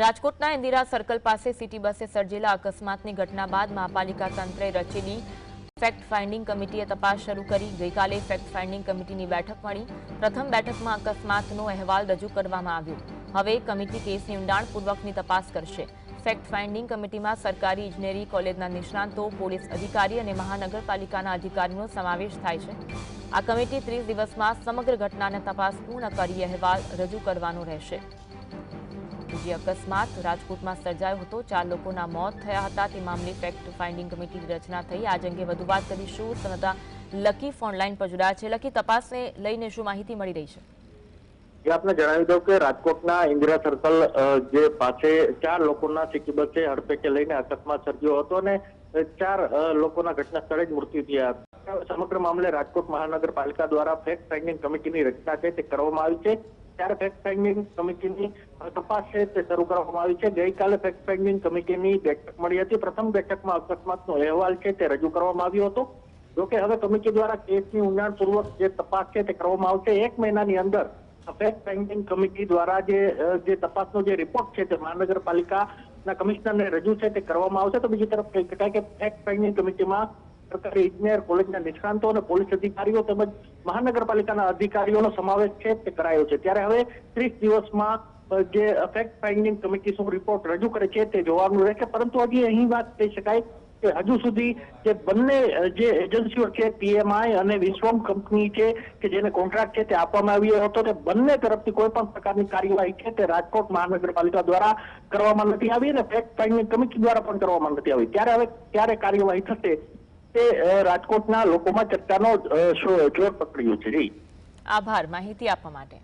રાજકોટના ઇન્દિરા સર્કલ પાસે સિટી બસે સર્જેલા અકસ્માતની ઘટના બાદ મહાપાલિકા તંત્રે રચેલી ફેક્ટ ફાઇન્ડિંગ કમિટીએ તપાસ શરૂ કરી. ગઈકાલે ફેક્ટ ફાઇન્ડિંગ કમિટીની બેઠક મળી પ્રથમ બેઠકમાં અકસ્માતનો અહેવાલ રજૂ કરવામાં આવ્યો. હવે કમિટી કેસની ઊંડાણપૂર્વકની તપાસ કરશે. ફેક્ટ ફાઇન્ડિંગ કમિટીમાં સરકારી ઇજનેરી કોલેજના નિષ્ણાંતો, પોલીસ અધિકારી અને મહાનગરપાલિકાના અધિકારીનો સમાવેશ થાય છે. આ કમિટી ત્રીસ દિવસમાં સમગ્ર ઘટનાને તપાસ પૂર્ણ કરી અહેવાલ રજૂ કરવાનો રહેશે. બીજી અકસ્માત. રાજકોટમાં સર્જાયો હતો. ચાર લોકોના મોત થયા હતા. તે મામલે ફેક્ટ ફાઇન્ડિંગ કમિટીની રચના થઈ. આજ અંગે વધુ વાત કરીશું. સંવાદદાતા લકી ફોનલાઈન પર જોડાયા છે. લકી, તપાસને લઈને શું માહિતી મળી રહી છે? જે, આપને જણાવી દઉં કે રાજકોટના ઇન્દિરા સર્કલ જે પાસે ચાર લોકોના સિટી બસે હડફેટે લઈને અકસ્માત સર્જ્યો હતો અને ચાર લોકોના ઘટના સ્થળે જ મૃત્યુ થયા સમગ્ર મામલે રાજકોટ મહાનગરપાલિકા દ્વારા ફેક્ટ ફાઇન્ડિંગ કમિટીની રચના છે. તે કરવામાં આવી છે. ત્યારે ફેક્ટ ફાઇન્ડિંગ કમિટીની તપાસ છે તે શરૂ કરવામાં આવી છે. ગઈકાલે ફેક્ટ ફાઇન્ડિંગ કમિટીની બેઠક મળી હતી. પ્રથમ બેઠકમાં અકસ્માતનો અહેવાલ છે તે રજૂ કરવામાં આવ્યો હતો. જોકે હવે કમિટી દ્વારા કેસની ઊંડાણપૂર્વક જે તપાસ છે તે કરવામાં આવશે. એક મહિનાની અંદર ફેક્ટ ફાઇન્ડિંગ કમિટી દ્વારા જે જે તપાસનો જે રિપોર્ટ છે તે મહાનગરપાલિકાના કમિશનરને રજૂ છે તે કરવામાં આવશે. તો બીજી તરફ કહી શકાય કે ફેક્ટ ફાઇન્ડિંગ કમિટીમાં સરકારી ઇજનેર કોલેજના નિષ્ણાંતો અને પોલીસ અધિકારીઓ તેમજ મહાનગરપાલિકાના અધિકારીઓનો સમાવેશ છે તે કરાયો છે. ત્યારે હવે ત્રીસ દિવસમાં જે ફેક્ટ ફાઇન્ડિંગ કમિટી શું રિપોર્ટ રજૂ કરે છે તે જોવાનું રહેશે. પરંતુ હજી અહીં વાત કહી શકાય કે હજુ સુધી જે બંને જે એજન્સીઓ છે પીએમઆઈ અને વિશ્વમ કંપની છે, કે જેને કોન્ટ્રાક્ટ છે તે આપવામાં આવ્યો હતો, તે બંને તરફથી કોઈ પણ પ્રકારની કાર્યવાહી છે તે રાજકોટ મહાનગરપાલિકા દ્વારા કરવામાં નથી આવી અને ફેક્ટ ફાઇન્ડિંગ કમિટી દ્વારા પણ કરવામાં નથી આવી. ત્યારે હવે ક્યારે કાર્યવાહી થશે તે રાજકોટના લોકોમાં ચર્ચાનો જોર પકડ્યું છે. આભાર. માહિતી આપવા માટે.